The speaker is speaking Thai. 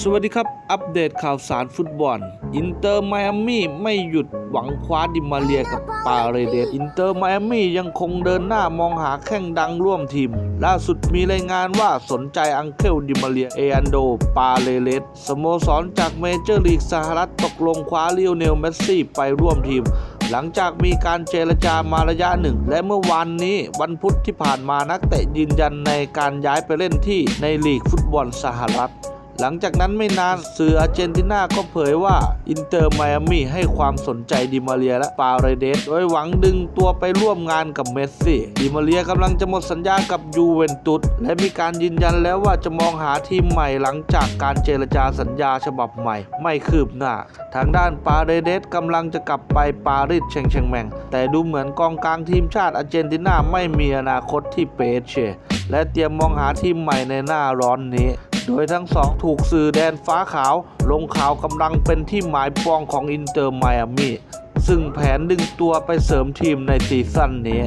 สวัสดีครับ อัปเดตข่าวสารฟุตบอล อินเตอร์ไมอามี่ไม่หยุดหวังคว้าดิมาเรียกับปาเรเดสอินเตอร์ไมอามี่ยังคงเดินหน้ามองหาแข้งดังร่วมทีม ล่าสุดมีรายงานว่าสนใจอังเคลดิมาเรียเออันโด ปาเรเดสสโมสรจากเมเจอร์ลีกสหรัฐตกลงคว้าลิโอเนลเมสซี่ไปร่วมทีมหลังจากมีการเจรจามาระยะหนึ่ง และเมื่อวานนี้วันพุธที่ผ่านมานักเตะยืนยันในการย้ายไปเล่นที่ในลีกฟุตบอลสหรัฐ หลังจากนั้นไม่นานสื่ออาร์เจนตินาก็เผยว่าอินเตอร์ไมอามี่ให้ความสนใจดิมาเรียและปาเรเดสโดยหวังดึงตัวไปร่วมงานกับเมสซี่ดิมาเรียกำลังจะหมดสัญญากับยูเวนตุสและมีการยืนยันแล้วว่าจะมองหาทีมใหม่หลังจากการเจรจาสัญญาฉบับใหม่ ไม่คืบหน้า ทางด้านปาเรเดสกำลังจะกลับไปปารีสแชงเชงแมง แต่ดูเหมือนกองกลางทีมชาติอาร์เจนตินาไม่มีอนาคตที่เปเชและเตรียมมองหาทีมใหม่ในหน้าร้อนนี้ โดยทั้งสองถูกสื่อแดนฟ้าขาว ลงข่าวกำลังเป็นที่หมายปองของอินเตอร์ไมอามีซึ่งแผนดึงตัวไปเสริมทีมในซีซั่นนี้